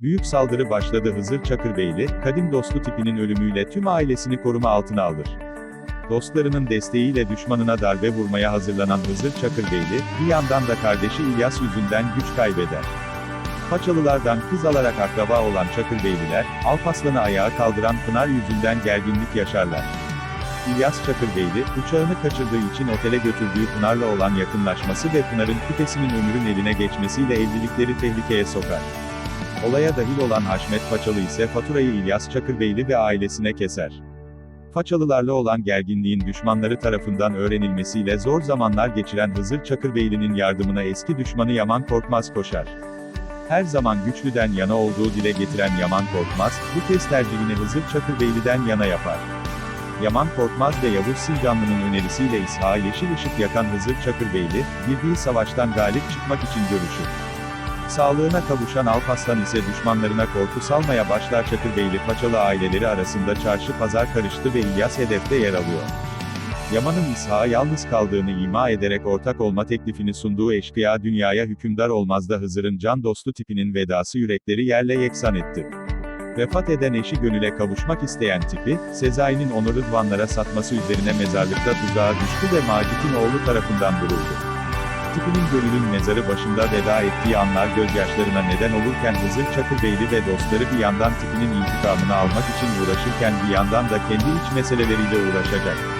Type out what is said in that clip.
Büyük saldırı başladı Hızır Çakırbeyli, kadim dostu tipinin ölümüyle tüm ailesini koruma altına alır. Dostlarının desteğiyle düşmanına darbe vurmaya hazırlanan Hızır Çakırbeyli, bir yandan da kardeşi İlyas yüzünden güç kaybeder. Paçalılardan kız alarak akraba olan Çakırbeyliler, Alpaslan'ı ayağa kaldıran Pınar yüzünden gerginlik yaşarlar. İlyas Çakırbeyli, uçağını kaçırdığı için otele götürdüğü Pınar'la olan yakınlaşması ve Pınar'ın küpesinin ömrün eline geçmesiyle evlilikleri tehlikeye sokar. Olaya dahil olan Haşmet Paçalı ise faturayı İlyas Çakırbeyli ve ailesine keser. Façalılarla olan gerginliğin düşmanları tarafından öğrenilmesiyle zor zamanlar geçiren Hızır Çakırbeyli'nin yardımına eski düşmanı Yaman Korkmaz koşar. Her zaman güçlüden yana olduğu dile getiren Yaman Korkmaz, bu kez tercihini Hızır Çakırbeyli'den yana yapar. Yaman Korkmaz ve Yavuz Sincanlı'nın önerisiyle İsha yeşil ışık yakan Hızır Çakırbeyli, girdiği savaştan galip çıkmak için görüşür. Sağlığına kavuşan Alpaslan ise düşmanlarına korku salmaya başlar Çakırbeyli Paçalı aileleri arasında çarşı pazar karıştı ve İlyas hedefte yer alıyor. Yaman'ın İshak'a yalnız kaldığını ima ederek ortak olma teklifini sunduğu eşkıya dünyaya hükümdar olmazda Hızır'ın can dostu tipinin vedası yürekleri yerle yeksan etti. Vefat eden eşi Gönül'e kavuşmak isteyen tipi, Sezai'nin onu Rıdvanlara satması üzerine mezarlıkta tuzağa düştü ve Macit'in oğlu tarafından vuruldu. Tipinin Gönül'ün mezarı başında veda ettiği anlar gözyaşlarına neden olurken Hızır Çakırbeyli ve dostları bir yandan tipinin intikamını almak için uğraşırken bir yandan da kendi iç meseleleriyle uğraşacak.